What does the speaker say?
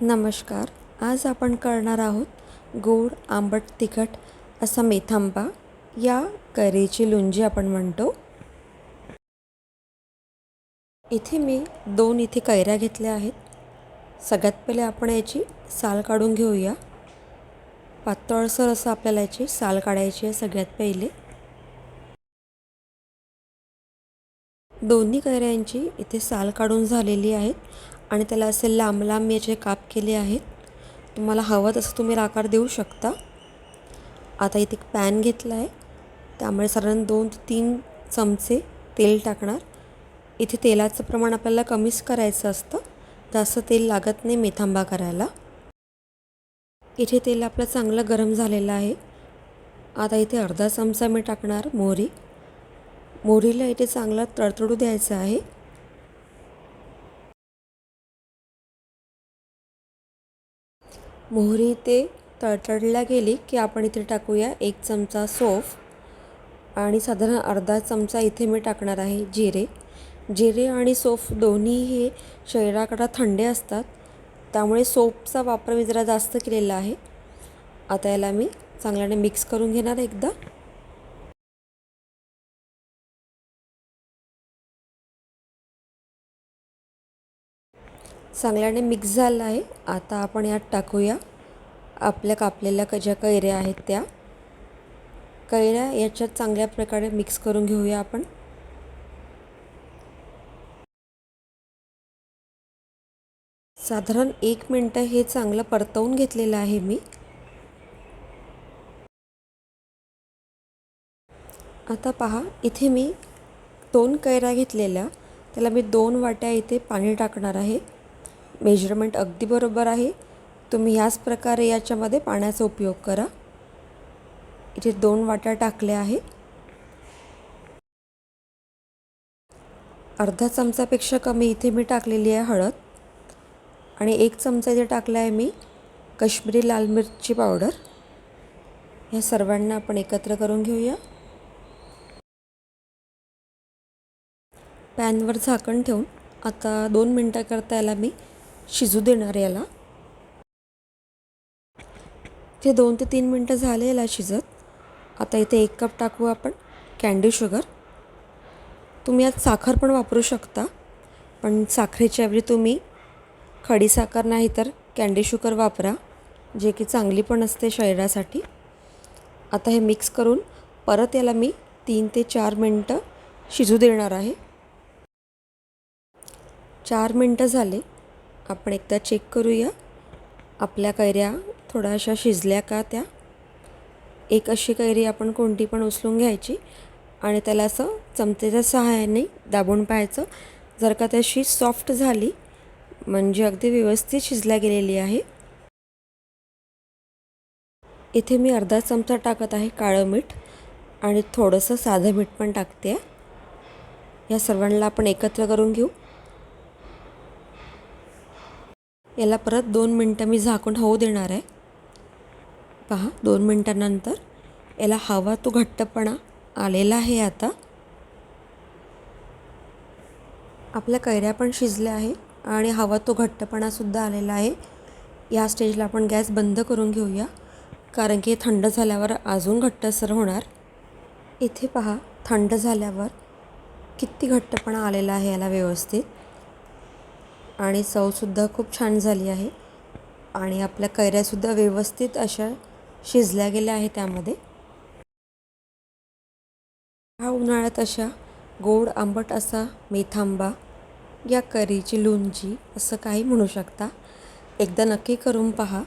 नमस्कार. आज आपण करणार आहोत गोड आंबट तिखट असा मेथांबा. या कैरीची लुंजी आपण म्हणतो. इथे मी दोन इथे कैऱ्या घेतल्या आहेत. सगळ्यात पहिले आपण याची साल काढून घेऊया. पातळसर असं आपल्याला याची साल काढायची आहे सगळ्यात पहिले. दोन्ही कैऱ्यांची इथे साल काढून झालेली आहेत. आणि त्याला असे लांब लांब याचे काप केले आहेत. तुम्हाला हवं तसं तुम्ही आकार देऊ शकता. आता इथे एक पॅन घेतला आहे. त्यामुळे साधारण दोन ते तीन चमचे तेल टाकणार. इथे तेलाचं प्रमाण आपल्याला कमीच करायचं असतं. जास्त तेल लागत नाही मेथांबा करायला. इथे तेल आपलं चांगलं गरम झालेलं आहे. आता इथे अर्धा चमचा मी टाकणार मोहरी. मोहरीला इथे चांगला तडतडू द्यायचं आहे. मोहरी ते तळतळल्या गेली की आपण इथे टाकूया एक चमचा सोफ आणि साधारण अर्धा चमचा इथे मी टाकणार आहे जिरे. जिरे आणि सोफ दोन्ही हे शरीराकडं थंडे असतात त्यामुळे सोपचा वापर मी जरा जास्त केलेला आहे. आता याला मी चांगल्याने मिक्स करून घेणार एकदा. चांगल्याने मिक्स झालं आहे. आता आपण यात टाकूया. आपल्या कापलेल्या क ज्या कैऱ्या आहेत त्या. कैऱ्या याच्यात चांगल्या प्रकारे मिक्स करून घेऊया आपण. साधारण एक मिनटं हे चांगलं परतवून घेतलेलं आहे मी. आता पहा इथे मी दोन कैऱ्या घेतलेल्या. त्याला मी दोन वाट्या इथे पाणी टाकणार आहे. मेजरमेंट अगदी बरोबर आहे. तुम्ही ह्याच प्रकारे याच्यामध्ये पाण्याचा उपयोग करा. इथे दोन वाट्या टाकल्या आहे अर्धा चमचापेक्षा कमी इथे मी टाकलेली आहे हळद. आणि एक चमचा इथे टाकला आहे मी कश्मीरी लाल मिरची पावडर. ह्या सर्वांना आपण एकत्र करून घेऊया. पॅनवर झाकण ठेवून आता दोन मिनटाकरता याला मी. शिजू देणार याला. ते दोन ते तीन मिनटं झाले याला शिजत. आता इथे एक कप टाकू आपण कॅन्डी शुगर तुम्ही आज साखर पण वापरू शकता पण साखरेच्या ऐवजी तुम्ही खडीसाखर नाही तर कॅन्डी शुगर वापरा जे की चांगली पण असते शरीरासाठी. आता हे मिक्स करून परत याला मी तीन ते चार मिनटं शिजू देणार आहे. चार मिनटं झाले. आपण एकदा चेक करूया. आपल्या कैऱ्या थोड्याशा शिजल्या का त्या? एक अशी कैरी आपण कोणती पण उचलून घ्यायची आणि त्याला असं चमचेच्या सहाय्याने दाबून पाहायचं. जर का त्याशी सॉफ्ट झाली म्हणजे अगदी व्यवस्थित शिजल्या गेलेली आहे. इथे मी अर्धा चमचा टाकत आहे काळं मीठ आणि थोडंसं साधं मीठ पण टाकते. या सर्वांना आपण एकत्र करून घेऊ. याला परत दोन मिनटं मी झाकून होऊ देणार आहे. पहा दोन मिनटानंतर याला हवा तो घट्टपणा आलेला आहे आता. आपल्या कैऱ्या पण शिजल्या आहे आणि हवा तो घट्टपणासुद्धा आलेला आहे. या स्टेजला आपण गॅस बंद करून घेऊया कारण की थंड झाल्यावर अजून घट्टसर होणार. इथे पहा थंड झाल्यावर किती घट्टपणा आलेला आहे याला व्यवस्थित. आणि चवसुद्धा खूप छान झाली आहे. आणि आपल्या कैऱ्यासुद्धा व्यवस्थित अशा शिजल्या गेल्या आहे त्यामध्ये. हा उन्हाळ्यात अशा गोड आंबट असा मेथांबा या करीची लोणची असं काही म्हणू शकता. एकदा नक्की करून पहा.